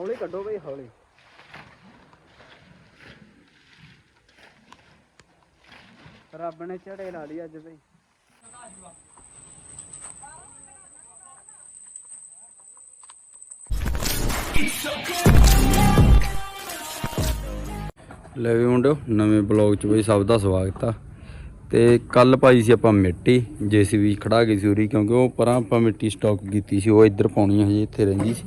ਹੌਲੀ ਕੱਢੋ ਬਈ, ਹੌਲੀ। ਰੱਬ ਨੇ ਝੜੇ ਲਾ ਲਈ ਅੱਜ ਬਈ। ਲੈ ਵੀ ਮੁੰਡਿਓ, ਨਵੇਂ ਬਲੌਗ 'ਚ ਬਈ ਸਭ ਦਾ ਸਵਾਗਤ ਆ। ਤੇ ਕੱਲ ਪਾਈ ਸੀ ਆਪਾਂ ਮਿੱਟੀ, ਜੀਸੀਬੀ ਖੜਾ ਗਈ ਸੀ ਉਰੀ, ਕਿਉਂਕਿ ਉਹ ਪਰਾਂ ਆਪਾਂ ਮਿੱਟੀ ਸਟਾਕ ਕੀਤੀ ਸੀ, ਉਹ ਇੱਧਰ ਪਾਉਣੀ ਹਜੇ, ਇੱਥੇ ਰਹਿੰਦੀ ਸੀ।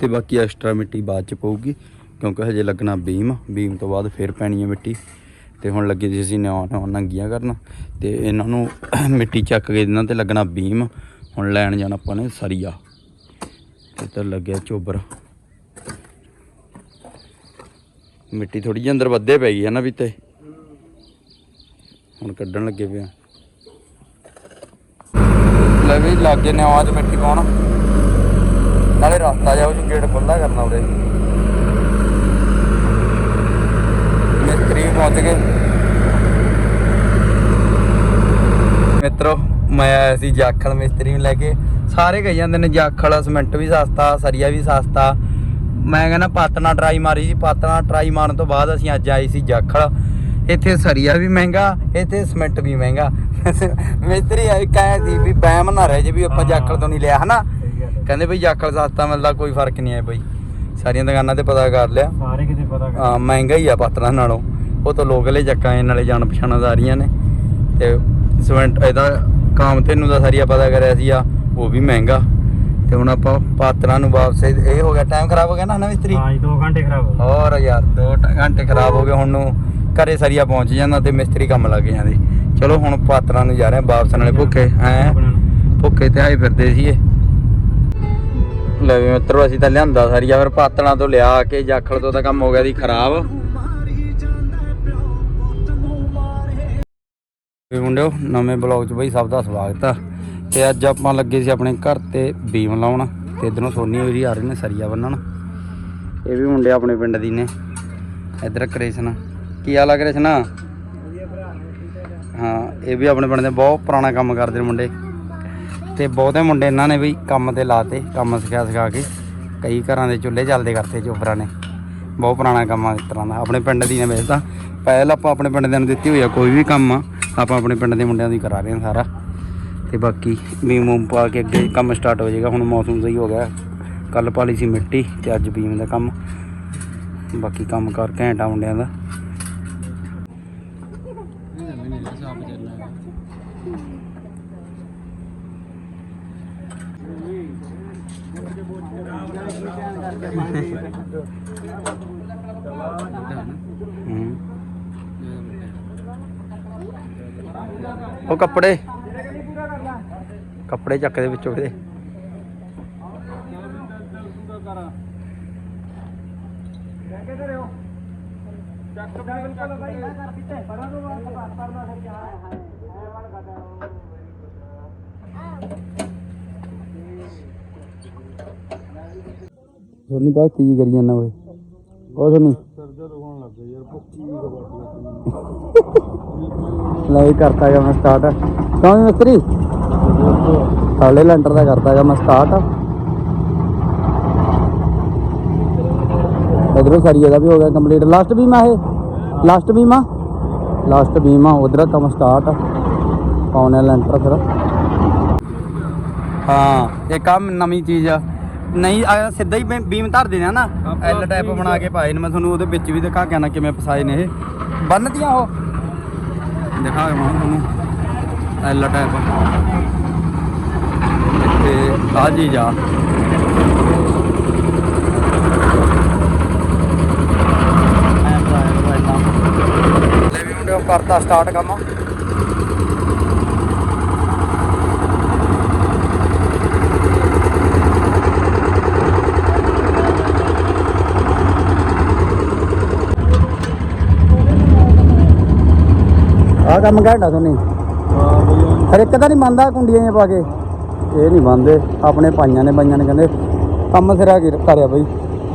ਤੇ ਬਾਕੀ ਐਕਸਟਰਾ ਮਿੱਟੀ ਬਾਅਦ 'ਚ ਪਊਗੀ, ਕਿਉਂਕਿ ਹਜੇ ਲੱਗਣਾ ਬੀਮ ਬੀਮ ਤੋਂ ਬਾਅਦ ਫਿਰ ਪੈਣੀ ਹੈ ਮਿੱਟੀ। ਤੇ ਹੁਣ ਲੱਗੇ ਜੀ ਅਸੀਂ ਨਿਆ ਨਿਆ ਨੰਗੀਆਂ ਕਰਨ, ਤੇ ਇਹਨਾਂ ਨੂੰ ਮਿੱਟੀ ਚੱਕ ਕੇ ਇਹਨਾਂ ਤੇ ਲੱਗਣਾ ਬੀਮ, ਹੁਣ ਲੈਣ ਜਾਣਾ ਆਪਾਂ ਨੇ ਸਰੀਆ। ਤੇ ਲੱਗਿਆ ਚੋਬਰ। ਮਿੱਟੀ ਥੋੜੀ ਜਿਹੀ ਅੰਦਰ ਵੱਧੇ ਪੈ ਗਈ ਹੈ ਨਾ ਵੀ ਤੇ। ਹੁਣ ਕੱਢਣ ਲੱਗੇ ਪਿਆ ਲੈ ਵੀ ਲਾਗੇ ਨੇ ਆਵਾਜ਼ ਮਿੱਟੀ ਪਾਉਣ। ਨਾਲੇ ਰਸਤਾ ਜਾ ਉਹ ਗੇਟ ਖੁੱਲਾ ਕਰਨਾ ਉਰੇ। ਮਿਸਤਰੀ ਪਹੁੰਚ ਗਏ। ਮਿੱਤਰੋ ਮੈਂ ਆਇਆ ਸੀ ਜਾਖਲ ਮਿਸਤਰੀ ਨੂੰ ਲੈ ਕੇ। ਸਾਰੇ ਕਹੀ ਜਾਂਦੇ ਨੇ ਜਾਖਲ ਸਿਮੈਂਟ ਵੀ ਸਸਤਾ ਸਰੀਆ ਵੀ ਸਸਤਾ। ਮੈਂ ਕਹਿੰਦਾ ਪਾਤਨਾ ਟਰਾਈ ਮਾਰੀ ਸੀ ਪਾਤਨਾ ਟਰਾਈ ਮਾਰਨ ਤੋਂ ਬਾਅਦ ਅਸੀਂ ਅੱਜ ਆਏ ਸੀ ਜਾਖਲ। ਇੱਥੇ ਸਰੀਆ ਵੀ ਮਹਿੰਗਾ ਇੱਥੇ ਸਿਮੈਂਟ ਵੀ ਮਹਿੰਗਾ। ਮਿਸਤਰੀ ਕਹੇ ਸੀ ਵੀ ਬੈਮ ਨਾ ਰਹਿ ਜੇ ਵੀ ਆਪਾਂ ਜਾਖਲ ਤੋਂ ਨਹੀਂ ਲਿਆ ਹਨਾ? ਕਹਿੰਦੇ ਬਈ ਜਾਖਲ ਸਸਤਾ ਮਿਲਦਾ ਕੋਈ ਫ਼ਰਕ ਨਹੀਂ ਹੈ ਬਈ। ਸਾਰੀਆਂ ਦੁਕਾਨਾਂ ਤੇ ਪਤਾ ਕਰ ਲਿਆ। ਸਾਰੇ ਕਿਤੇ ਪਤਾ ਹਾਂ ਮਹਿੰਗਾ ਹੀ ਆ ਪਾਤਰਾਂ ਨਾਲੋਂ। ਉਹ ਤਾਂ ਲੋਕਲੇ ਚੱਕਾਂ ਇਹ ਨਾਲੇ ਜਾਣ ਪਛਾਣਦਾਰੀਆਂ ਨੇ। ਤੇ ਸਿਮੈਂਟ ਇਹਦਾ ਕਾਮ ਤੈਨੂੰ ਦਾ ਸਾਰੀਆ ਪਤਾ ਕਰਿਆ ਸੀ ਆ ਉਹ ਵੀ ਮਹਿੰਗਾ। ਤੇ ਹੁਣ ਆਪਾਂ ਪਾਤਰਾਂ ਨੂੰ ਵਾਪਸ ਇਹ ਹੋ ਗਿਆ ਟਾਈਮ ਖਰਾਬ ਹੋ ਗਿਆ ਨਾ ਨਾ ਮਿਸਤਰੀ? ਹਾਂ ਜੀ 2 ਘੰਟੇ ਖਰਾਬ ਹੋ ਹੋਰ ਯਾਰ 2 ਘੰਟੇ ਖਰਾਬ ਹੋ ਗਏ ਹੁਣ ਨੂੰ ਘਰੇ ਸਰੀਆ ਪਹੁੰਚ ਜਾਂਦਾ ਤੇ ਮਿਸਤਰੀ ਕੰਮ ਲੱਗ ਜਾਂਦੇ। ਚਲੋ ਹੁਣ ਪਾਤਰਾਂ ਨੂੰ ਜਾ ਰਹੇ ਆ ਵਾਪਸ ਨਾਲੇ ਭੁੱਖੇ ਐ ਭੁੱਖੇ ਤੇ ਆਏ ਫਿਰਦੇ ਸੀਏ ਲੈ ਵੀ ਮਿੱਤਰੋ ਅਸੀਂ ਤਾਂ ਲਿਆਂਦਾ ਸਰੀਆ ਫਿਰ ਪਾਤਣਾ ਤੋਂ ਲਿਆ ਕੇ ਜਾਖਲ ਤੋਂ ਤਾਂ ਕੰਮ ਹੋ ਗਿਆ ਦੀ ਖਰਾਬ। ਵੀ ਮੁੰਡਿਓ ਨਵੇਂ ਬਲੌਗ 'ਚ ਬਈ ਸਭ ਦਾ ਸਵਾਗਤ ਆ। ਤੇ ਅੱਜ ਆਪਾਂ ਲੱਗੇ ਸੀ ਆਪਣੇ ਘਰ ਤੇ ਬੀਮ ਲਾਉਣ ਤੇ ਇਧਰੋਂ ਸੋਨੀ ਹੋਰੀ ਆ ਰਹੇ ਨੇ ਸਰੀਆ ਬੰਨਣ। ਇਹ ਵੀ ਮੁੰਡੇ ਆਪਣੇ ਪਿੰਡ ਦੀ ਨੇ। ਇਧਰ ਕ੍ਰਿਸ਼ਨ ਕੀ ਹਾਲ ਆ ਕ੍ਰਿਸ਼ਨ? ਹਾਂ ਇਹ ਵੀ ਆਪਣੇ ਪਿੰਡ ਦੇ ਬਹੁਤ ਪੁਰਾਣਾ ਕੰਮ ਕਰਦੇ ਨੇ ਮੁੰਡੇ। ਤੇ ਬਹੁਤੇ ਮੁੰਡੇ ਇਹਨਾਂ ਨੇ ਵੀ ਕੰਮ ਤੇ ਲਾਤੇ, ਕੰਮ ਸਿਖਾ ਸਿਖਾ ਕੇ। ਕਈ ਘਰਾਂ ਦੇ ਚੁੱਲ੍ਹੇ ਚੱਲਦੇ ਕਰਤੇ ਚੋਬਰਾਂ ਨੇ। ਬਹੁਤ ਪੁਰਾਣਾ ਕੰਮ ਆ ਇਸ ਤਰ੍ਹਾਂ ਦਾ। ਆਪਣੇ ਪਿੰਡ ਦੀ ਨੇ ਵੈਸੇ ਤਾਂ ਪਹਿਲ ਆਪਾਂ ਆਪਣੇ ਪਿੰਡ ਦੇ ਨੂੰ ਦਿੱਤੀ ਹੋਈ ਆ, ਕੋਈ ਵੀ ਕੰਮ ਆ, ਆਪਾਂ ਆਪਣੇ ਪਿੰਡ ਦੇ ਮੁੰਡਿਆਂ ਦੀ ਕਰਾ ਰਹੇ ਹਾਂ ਸਾਰਾ। ਤੇ ਬਾਕੀ ਬੀਮ ਬੂਮ ਪਾ ਕੇ ਅੱਗੇ ਕੰਮ ਸਟਾਰਟ ਹੋ ਜਾਏਗਾ, ਹੁਣ ਮੌਸਮ ਸਹੀ ਹੋ ਗਿਆ। ਕੱਲ ਪਾਲੀ ਸੀ ਮਿੱਟੀ ਤੇ ਅੱਜ ਬੀਮ ਦਾ ਕੰਮ। ਬਾਕੀ ਕੰਮ ਕਰ ਘੈਂਟਾ ਮੁੰਡਿਆਂ ਦਾ ਹੂੰ ਉਹ ਕੱਪੜੇ। ਕੱਪੜੇ ਚੱਕ ਦੇ ਵਿੱਚੋਂ ਇਹਦੇ। ਸੋਨੀ ਬਾਤ ਕੀ ਕਰੀ ਜਾਂਦਾ ਓਏ ਕੁਛ ਨਹੀਂ ਲੈ ਇਹ ਕਰਤਾ ਗਿਆ ਮੈਂ ਸਟਾਰਟ ਕੌਣ ਮਿਸਤਰੀ? ਹਾਲੇ ਲੈਂਟਰ ਦਾ ਕਰਤਾ ਗਿਆ ਮੈਂ ਸਟਾਰਟ ਇਧਰੋਂ ਸਰੀਏ ਦਾ ਵੀ ਹੋ ਗਿਆ ਕੰਪਲੀਟ ਲਾਸਟ ਵੀ ਮੈਂ ਇਹ? ਲਾਸਟ ਵੀ ਮਾ ਲਾਸਟ ਵੀ ਮਾ ਉਧਰ ਕੰਮ ਸਟਾਰਟ ਪਾਉਣੇ ਲੈਂਟਰ ਫਿਰ। ਹਾਂ ਇਹ ਕੰਮ ਨਵੀਂ ਚੀਜ਼ ਆ। ਨਹੀਂ ਆ ਸਿੱਧਾ ਹੀ ਬੀਮ ਧਰ ਦੇਣਾ ਨਾ। ਐਲ ਟਾਈਪ ਬਣਾ ਕੇ ਪਾਏ ਨੇ। ਮੈਂ ਤੁਹਾਨੂੰ ਉਹਦੇ ਵਿੱਚ ਵੀ ਦਿਖਾ ਕੇ ਆਣਾ ਕਿਵੇਂ ਫਸਾਏ ਨੇ ਇਹ। ਬੰਨਦੀਆਂ ਉਹ। ਦਿਖਾ ਮੈਂ ਤੁਹਾਨੂੰ ਐਲ ਟਾਈਪ ਤੇ ਵੀ ਮੁੰਡਿਓ ਕਰਤਾ ਸਟਾਰਟ ਕੰਮ। ਕੰਮ ਘਾਟਾ ਨਹੀਂ ਹਰ ਇੱਕ ਤਾਂ ਨਹੀਂ ਮੰਨਦਾ ਕੁੰਡੀਆਂ ਜਿਹੀਆਂ ਪਾ ਕੇ। ਇਹ ਨਹੀਂ ਮੰਨਦੇ ਆਪਣੇ ਪਾਈਆਂ ਨੇ ਬਾਈਆਂ ਨੇ ਕਹਿੰਦੇ ਕੰਮ ਸਿਰਾ ਕੀ ਕਰਿਆ ਬਈ।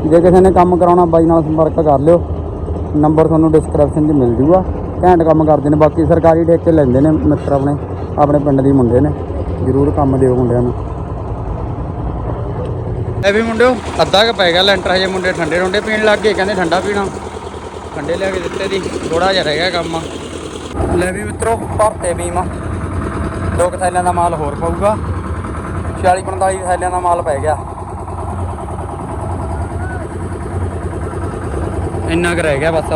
ਜੇ ਕਿਸੇ ਨੇ ਕੰਮ ਕਰਾਉਣਾ ਬਾਈ ਨਾਲ ਸੰਪਰਕ ਕਰ ਲਿਓ ਨੰਬਰ ਤੁਹਾਨੂੰ ਡਿਸਕ੍ਰਿਪਸ਼ਨ 'ਚ ਮਿਲ ਜੂਗਾ। ਘੈਂਟ ਕੰਮ ਕਰਦੇ ਨੇ ਬਾਕੀ ਸਰਕਾਰੀ ਠੇਕੇ ਲੈਂਦੇ ਨੇ ਮਿੱਤਰ ਆਪਣੇ ਆਪਣੇ ਪਿੰਡ ਦੇ ਮੁੰਡੇ ਨੇ। ਜ਼ਰੂਰ ਕੰਮ ਦਿਓ ਮੁੰਡਿਆਂ ਨੂੰ। ਇਹ ਵੀ ਮੁੰਡਿਓ ਅੱਧਾ ਕ ਪੈ ਗਿਆ ਲੈਂਟਰ ਹਜੇ ਮੁੰਡੇ ਠੰਡੇ ਠੰਡੇ ਪੀਣ ਲੱਗ ਗਏ ਕਹਿੰਦੇ ਠੰਡਾ ਪੀਣਾ। ਠੰਡੇ ਲਿਆ ਕੇ ਦਿੱਤੇ ਦੀ ਥੋੜਾ ਜਿਹਾ ਰਹਿ ਗਿਆ ਕੰਮ। ਲੈ ਵੀ ਮਿੱਤਰੋ, ਭਰਤੇ ਬੀਮਾ। ਦੋ ਕੁ ਥੈਲਿਆਂ ਦਾ ਮਾਲ ਹੋਰ ਪਊਗਾ। 40 45 ਥੈਲਿਆਂ ਦਾ ਮਾਲ ਪੈ ਗਿਆ। ਇੰਨਾ ਕੁ ਰਹਿ ਗਿਆ ਬਸ।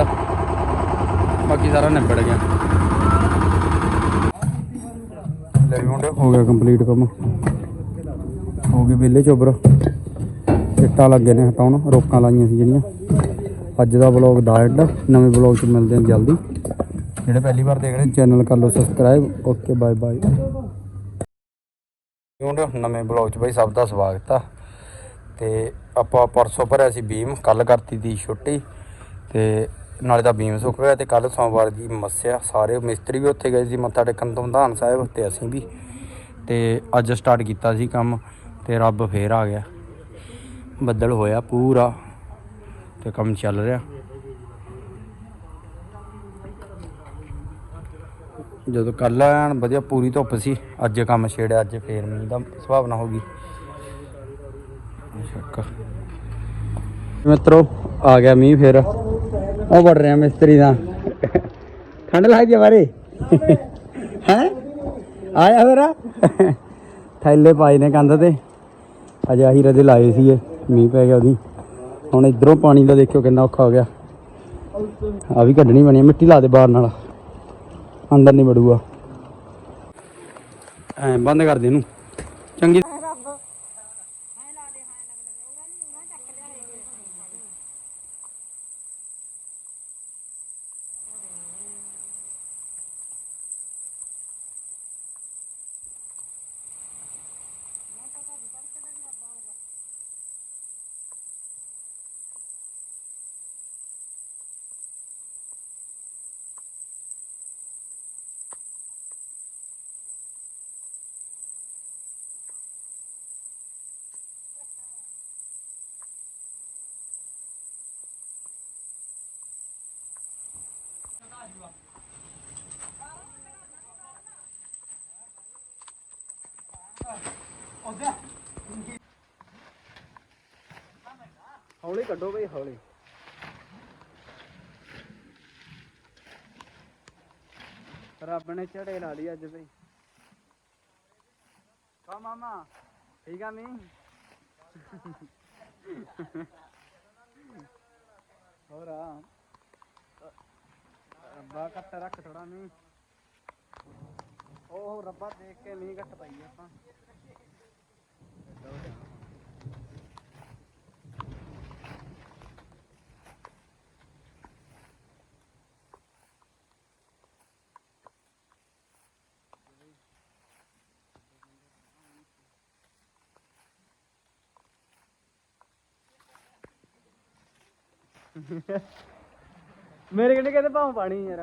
ਬਾਕੀ ਸਾਰਾ ਨਿਬੜ ਗਿਆ। ਲੈ ਵੀ ਮੁੰਡੇ ਹੋ ਗਿਆ ਕੰਪਲੀਟ ਕੰਮ। ਹੋ ਗਏ ਵਿਹਲੇ ਚੋਬਰ। ਇੱਟਾਂ ਲੱਗੇ ਨੇ ਹਟਾਉਣ, ਰੋਕਾਂ ਲਾਈਆਂ ਸੀ ਜਿਹੜੀਆਂ। ਅੱਜ ਦਾ ਵਲੌਗ ਦਾ ਐਡ ਨਵੇਂ ਵਲੌਗ 'ਚ ਮਿਲਦੇ ਹਾਂ ਜਲਦੀ। ਜਿਹੜੇ ਪਹਿਲੀ ਵਾਰ ਦੇਖ ਰਹੇ ਚੈਨਲ ਕਰ ਲਓ ਸਬਸਕ੍ਰਾਈਬ ਓਕੇ ਬਾਏ ਬਾਏ ਹੁਣ ਨਵੇਂ ਬਲੌਗ 'ਚ ਬਈ ਸਭ ਦਾ ਸਵਾਗਤ ਆ। ਤੇ ਆਪਾਂ ਪਰਸੋਂ ਭਰਿਆ ਸੀ ਬੀਮ ਕੱਲ ਕਰਤੀ ਦੀ ਛੁੱਟੀ। ਤੇ ਨਾਲੇ ਤਾਂ ਬੀਮ ਸੁੱਕ ਗਿਆ ਤੇ ਕੱਲ ਸੋਮਵਾਰ ਦੀ ਮੱਸਿਆ। ਸਾਰੇ ਮਿਸਤਰੀ ਵੀ ਉੱਥੇ ਗਏ ਸੀ ਮੱਥਾ ਟੇਕਣ ਤੋਂ ਧਾਨ ਸਾਹਿਬ ਤੇ ਅਸੀਂ ਵੀ। ਤੇ ਅੱਜ ਸਟਾਰਟ ਕੀਤਾ ਸੀ ਕੰਮ ਤੇ ਰੱਬ ਫੇਰ ਆ ਗਿਆ। ਬੱਦਲ ਹੋਇਆ ਪੂਰਾ ਤੇ ਕੰਮ ਚੱਲ ਰਿਹਾ। ਜਦੋਂ ਕੱਲ ਐਨ ਵਧੀਆ ਪੂਰੀ ਧੁੱਪ ਸੀ। ਅੱਜ ਕੰਮ ਛੇੜਿਆ, ਅੱਜ ਫੇਰ ਮੀਂਹ ਦਾ ਸੁਭਾਵਨਾ ਹੋ ਗਈ। ਸ਼ੱਕ। ਮਿੱਤਰੋ, ਆ ਗਿਆ ਮੀਂਹ ਫੇਰ। ਉਹ ਵੜ ਰਿਹਾ ਮਿਸਤਰੀ ਦਾ। ਠੰਡ ਲੱਗ ਗਈ ਬਾਰੇ? ਹੈ? ਆਇਆ ਫੇਰ ਥੈਲੇ ਪਾਏ ਨੇ ਕੰਧ ਤੇ। ਅਜੇ ਆਹੀ ਰਦੇ ਲਾਏ ਸੀਗੇ, ਮੀਂਹ ਪੈ ਗਿਆ ਉਹਦੀ। ਹੁਣ ਇਧਰੋਂ ਪਾਣੀ ਦਾ ਦੇਖਿਓ ਕਿੰਨਾ ਔਖਾ ਹੋ ਗਿਆ। ਆ ਵੀ ਕੱਢਣੀ ਬਣੀ ਮਿੱਟੀ ਲਾ ਦੇ ਬਾਹਰ ਨਾਲ। ਅੰਦਰ ਨਹੀਂ ਵੜੂਗਾ। ਐ ਬੰਦ ਕਰ ਦੇ ਇਹਨੂੰ। ਚੰਗੀ ਹੌਲੀ ਕੱਢੋ ਬਈ, ਹੌਲੀ। ਰੱਬ ਨੇ ਝੜੇ ਲਾ ਲਈ ਅੱਜ ਬਈ। ਕਾ ਮਾਮਾ, ਠੀਕ ਆ ਮੀ ਹੋਰ ਆ। ਰੱਬਾ ਕੱਟ ਰੱਖ ਥੋੜਾ ਮੀ ਉਹ ਰੱਬਾ ਦੇਖ ਕੇ ਮੀਂਹ ਘੱਟ ਪਾਈ ਆਪਾਂ। ਮੇਰੇ ਕਿਹੜੇ ਕਹਿੰਦੇ ਭਾਵੇਂ ਪਾਣੀ ਯਾਰ।